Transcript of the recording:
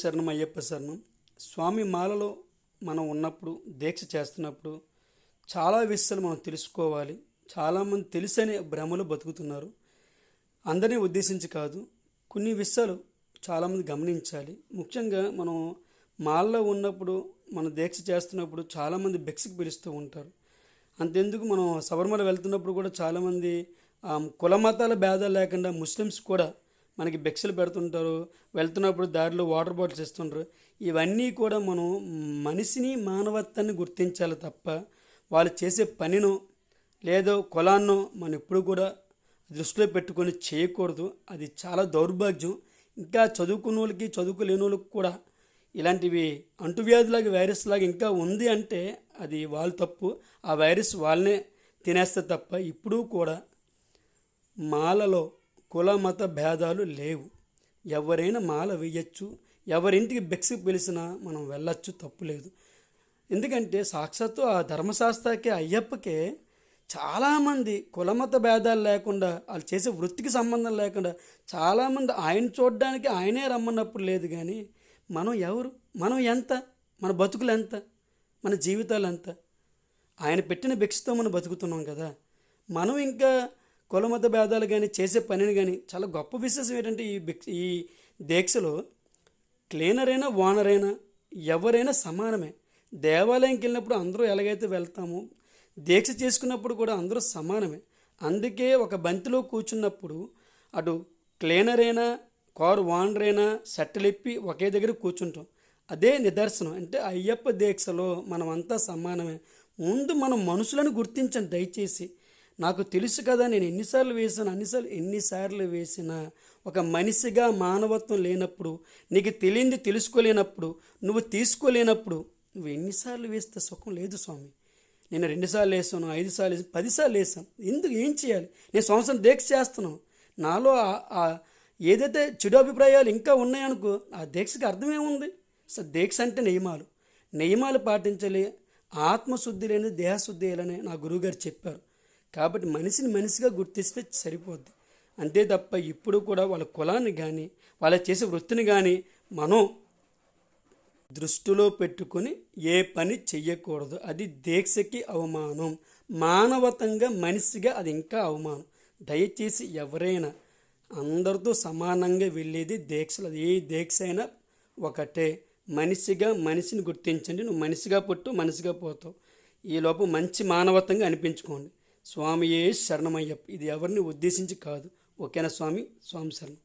శరణం అయ్యప్ప శరణం. స్వామి మాలలో మనం ఉన్నప్పుడు దీక్ష చేస్తున్నప్పుడు చాలా విషయాలు మనం తెలుసుకోవాలి. చాలామంది తెలిసని భ్రమలో బతుకుతున్నారు. అందరినీ ఉద్దేశించి కాదు కొన్ని విషయాలు చాలామంది గమనించాలి. ముఖ్యంగా మనం మాల్లో ఉన్నప్పుడు మనం దీక్ష చేస్తున్నప్పుడు చాలామంది భిక్షకు పిలుస్తూ ఉంటారు. అంతెందుకు మనం శబరిమల వెళ్తున్నప్పుడు కూడా చాలామంది కుల మతాల భేదాలు లేకుండా ముస్లిమ్స్ కూడా మనకి భిక్షలు పెడుతుంటారు వెళ్తున్నప్పుడు దారిలో వాటర్ బాటిల్స్ ఇస్తుంటారు. ఇవన్నీ కూడా మనం మనిషిని మానవత్వాన్ని గుర్తించాలి తప్ప వాళ్ళు చేసే పనినో లేదో కులాన్నో మనం ఎప్పుడు కూడా దృష్టిలో పెట్టుకొని చేయకూడదు. అది చాలా దౌర్భాగ్యం. ఇంకా చదువుకున్న వాళ్ళకి చదువుకోలేని వాళ్ళకి కూడా ఇలాంటివి అంటువ్యాధిలాగా వైరస్ లాగా ఇంకా ఉంది అంటే అది వాళ్ళ తప్పు. ఆ వైరస్ వాళ్ళనే తినేస్తే తప్ప ఇప్పుడు కూడా మాలలో కుల మత భేదాలు లేవు. ఎవరైనా మాల వేయచ్చు ఎవరింటికి బెక్స్ పిలిచినా మనం వెళ్ళచ్చు తప్పు లేదు. ఎందుకంటే సాక్షాత్తు ఆ ధర్మశాస్త్రకే అయ్యప్పకే చాలామంది కులమత భేదాలు లేకుండా వాళ్ళు చేసే వృత్తికి సంబంధం లేకుండా చాలామంది ఆయన చూడడానికి ఆయనే రమ్మన్నప్పుడు లేదు కానీ మనం ఎవరు? మనం ఎంత? మన బతుకులు ఎంత? మన జీవితాలు ఎంత? ఆయన పెట్టిన భిక్షతో మనం బతుకుతున్నాం కదా. మనం ఇంకా కులమత భేదాలు కానీ చేసే పనిని కానీ చాలా గొప్ప విశేషం ఏంటంటే ఈ భిక్ష ఈ దీక్షలో క్లీనర్ అయినా ఓనర్ అయినా ఎవరైనా సమానమే. దేవాలయంకి వెళ్ళినప్పుడు అందరూ ఎలాగైతే వెళ్తామో దీక్ష చేసుకున్నప్పుడు కూడా అందరూ సమానమే. అందుకే ఒక బంతిలో కూర్చున్నప్పుడు అటు క్లీనర్ అయినా కారు ఓనర్ అయినా సెట్టలిప్పి ఒకే దగ్గర కూర్చుంటాం. అదే నిదర్శనం. అంటే అయ్యప్ప దీక్షలో మనమంతా సమానమే. ముందు మనం మనుషులను గుర్తించండి దయచేసి. నాకు తెలుసు కదా నేను ఎన్నిసార్లు వేసాను అన్నిసార్లు ఎన్నిసార్లు వేసినా ఒక మనిషిగా మానవత్వం లేనప్పుడు నీకు తెలియంది తెలుసుకోలేనప్పుడు నువ్వు తీసుకోలేనప్పుడు నువ్వు ఎన్నిసార్లు వేస్తే సుఖం లేదు స్వామి. నేను రెండుసార్లు వేసాను ఐదు సార్లు వేసాను పదిసార్లు వేసాను ఎందుకు ఏం చేయాలి? నేను సంవత్సరం దీక్ష చేస్తున్నాను. నాలో ఆ- ఏదైతే చెడు అభిప్రాయాలు ఇంకా ఉన్నాయనుకో ఆ దీక్షకి అర్థమేముంది సో దీక్ష అంటే నియమాలు. నియమాలు పాటించాలి. ఆత్మశుద్ధి లేని దేహశుద్ధి లేని నా గురువుగారు చెప్పారు. కాబట్టి మనిషిని మనిషిగా గుర్తిస్తే సరిపోద్ది. అంతే తప్ప ఇప్పుడు కూడా వాళ్ళ కులాన్ని కానీ వాళ్ళ చేసే వృత్తిని కానీ మనం దృష్టిలో పెట్టుకొని ఏ పని చెయ్యకూడదు. అది దీక్షకి అవమానం. మానవతంగా మనిషిగా అది ఇంకా అవమానం. దయచేసి ఎవరైనా అందరితో సమానంగా వెళ్ళేది దీక్షలు. ఏ దీక్ష అయినా ఒకటే. మనిషిగా మనిషిని గుర్తించండి. నువ్వు మనిషిగా పుట్టు మనిషిగా పోతావు. ఈ లోపు మంచి మానవతంగా అనిపించుకోండి. స్వామియే శరణమయ్యప్ప. ఇది ఎవరిని ఉద్దేశించి కాదు. ఓకేనా స్వామి? స్వామి శరణం.